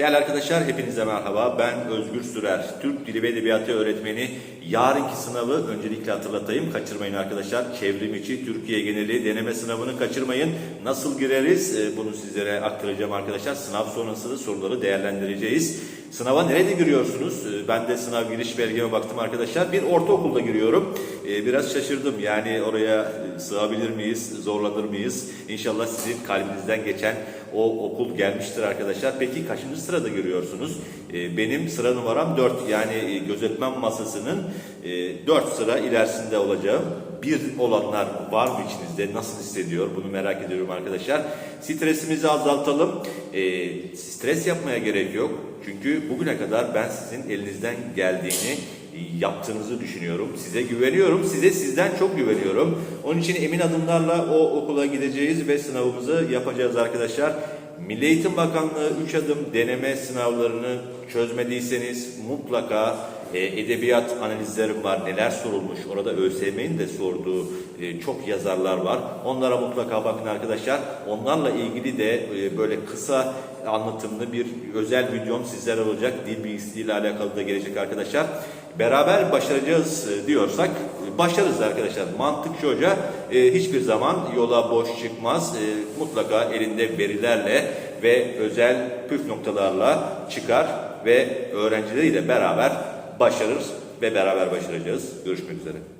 Değerli arkadaşlar hepinize merhaba. Ben Özgür Sürer. Türk Dili ve Edebiyatı öğretmeni. Yarınki sınavı öncelikle hatırlatayım. Kaçırmayın arkadaşlar. Çevrim içi Türkiye geneli deneme sınavını kaçırmayın. Nasıl gireriz? Ee, Bunu sizlere aktaracağım arkadaşlar. Sınav sonrası soruları değerlendireceğiz. Sınava nerede giriyorsunuz? Ee, Ben de sınav giriş belgeme baktım arkadaşlar. Bir ortaokulda giriyorum. Ee, Biraz şaşırdım. Yani oraya sığabilir miyiz? Zorlanır mıyız? İnşallah sizin kalbinizden geçen o okul gelmiştir arkadaşlar. Peki kaçıncı sırada görüyorsunuz? Ee, Benim sıra numaram 4. Yani e, gözetmen masasının 4 sıra ilerisinde olacağım. Bir olanlar var mı içinizde? Nasıl hissediyor? Bunu merak ediyorum arkadaşlar. Stresimizi azaltalım. Ee, Stres yapmaya gerek yok. Çünkü bugüne kadar ben sizin elinizden geldiğini yaptığınızı düşünüyorum. Size güveniyorum. Size sizden çok güveniyorum. Onun için emin adımlarla o okula gideceğiz ve sınavımızı yapacağız arkadaşlar. Milli Eğitim Bakanlığı 3 adım deneme sınavlarını çözmediyseniz mutlaka e, edebiyat analizlerim var. Neler sorulmuş? Orada ÖSYM'nin de sorduğu e, çok yazarlar var. Onlara mutlaka bakın arkadaşlar. Onlarla ilgili de e, böyle kısa anlatımlı bir özel videom sizlere olacak. Dil bilgisiyle alakalı da gelecek arkadaşlar. Beraber başaracağız e, diyorsak e, başarırız arkadaşlar. Mantıkçı hoca e, hiçbir zaman yola boş çıkmaz. E, mutlaka elinde verilerle ve özel püf noktalarla çıkar ve öğrencileriyle beraber başarır ve beraber başaracağız. Görüşmek üzere.